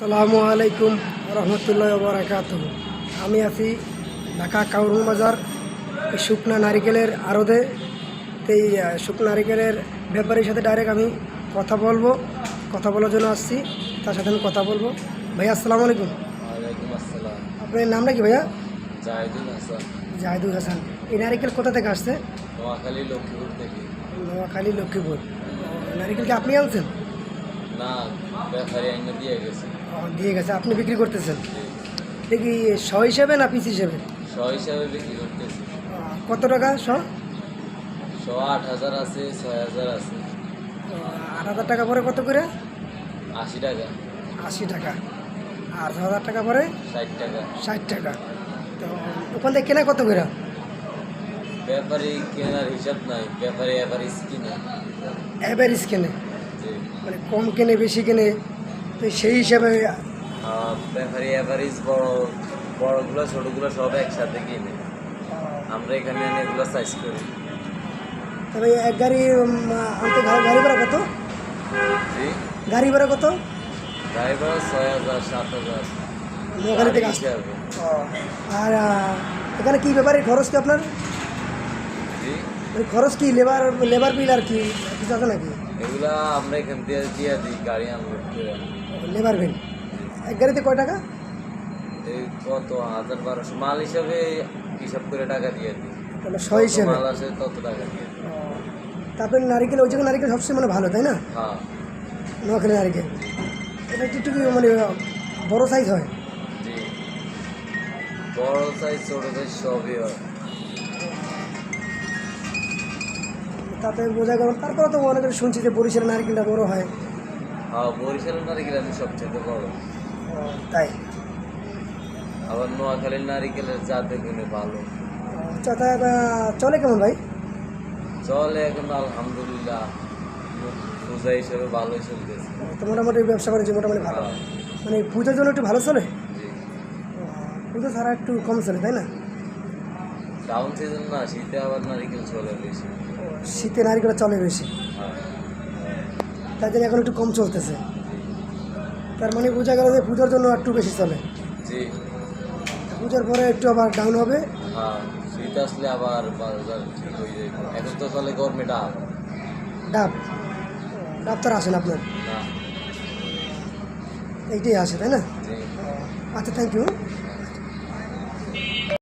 সালামু আলাইকুম রহমতুল্লাহ বারাকাত আমি আছি ঢাকা কাউরুং বাজার শুকনা নারিকেলের আড়দে এই শুকনা নারিকেলের ব্যাপারীর সাথে ডাইরেক্ট আমি কথা বলব কথা বলার জন্য আসছি তার সাথে আমি কথা বলব। ভাইয়া আসসালামু আলাইকুম। আসসালাম। আপনার নামটা কি ভাইয়া? জাহিদুল হাসান। এই নারিকেল কোথা থেকে আসছে? নোয়াখালী লক্ষ্মীপুর থেকে। নোয়াখালী লক্ষ্মীপুর। নারিকেল কি আপনি আনছেন? না ব্যাপারী আইনে দিয়ে গেছে। দিয়ে গেছে আপনি বিক্রি করতেছেন। দেখি শ হিসেবে না পিস হিসেবে? শ হিসাবে বিক্রি করতেছি। কত টাকা শ শ আট হাজার আছে ছয় হাজার আছে। আট হাজার টাকা পরে কত করে? আশি টাকা। আশি টাকা। ছ হাজার টাকা পরে? ষাট টাকা। ষাট টাকা। তো ওখান থেকে কেনা কত করে? ব্যাপারী কেনার হিসাব নাই ব্যাপারী এভারেজ কিনে। অ্যাভারেজ কেনে। মানে কম কেনে বেশি কেনে তো সেই হিসাবে ব্যাপারী এভারেজ বড় বড়গুলো ছোটগুলো সব একসাথে কিনে। আমরা এখানে এগুলো সাইজ করি। তবে এক গাড়ি আনতে গাড়ি ভাড়া কত? গাড়ি ভাড়া কত? ড্রাইভার ছয় হাজার সাত হাজার। নোয়াখালী থেকে আসতে আর এখানে কি ব্যাপারে খরচ কি আপনার? মানে খরচ কি লেবার লেবার বিল আর কি কিছু আছে নাকি? এগুলা আমরা এখান থেকে দিয়ে দিই গাড়ি আনলোড করে লেবার বিল এক গাড়িতে কয় টাকা? এই কত? হাজার বারোশো। মাল হিসাবে হিসাব করে টাকা দিয়ে দিই। তাহলে ছ যত মাল আসে তত টাকা দিয়ে তারপরে নারিকেল ওই জায়গায় নারিকেল সবচেয়ে মানে ভালো তাই না? হ্যাঁ। নোয়াখালী নারিকেল। এটা একটু মানে বড় সাইজ হয়? জি। বড় সাইজ ছোট সাইজ সবই হয়। তাতে বোঝা গেল তারপরে তো অনেক শুনছি যে বরিশালের নারিকেলটা বড় হয়। হ্যাঁ বরিশালের নারিকেল আছে সবচেয়ে বড়। তাই? আবার নোয়াখালীর নারিকেলের জাতে গুণে ভালো। আচ্ছা চলে কেমন ভাই? চলে এখন আলহামদুলিল্লাহ। পূজা হিসেবে ভালোই চলতেছে। তো মোটামুটি ব্যবসা বাণিজ্য মোটামুটি ভালো। হ্যাঁ, মানে পুজোর জন্য একটু ভালো চলে? পুজো ছাড়া একটু কম চলে তাই না? ডাউন সিজন না শীতে আবার নারিকেল চলে বেশি। শীতে নারিকেল চলে বেশি। তাই জন্য এখন একটু কম চলতেছে। তার মানে বোঝা গেল যে পুজোর জন্য একটু বেশি চলে। পুজোর পরে একটু আবার ডাউন হবে। হ্যাঁ শীত আসলে আবার এখন তো চলে ডাব। ডাব। আসেন আপনার? এইটাই আসে তাই না? আচ্ছা থ্যাংক ইউ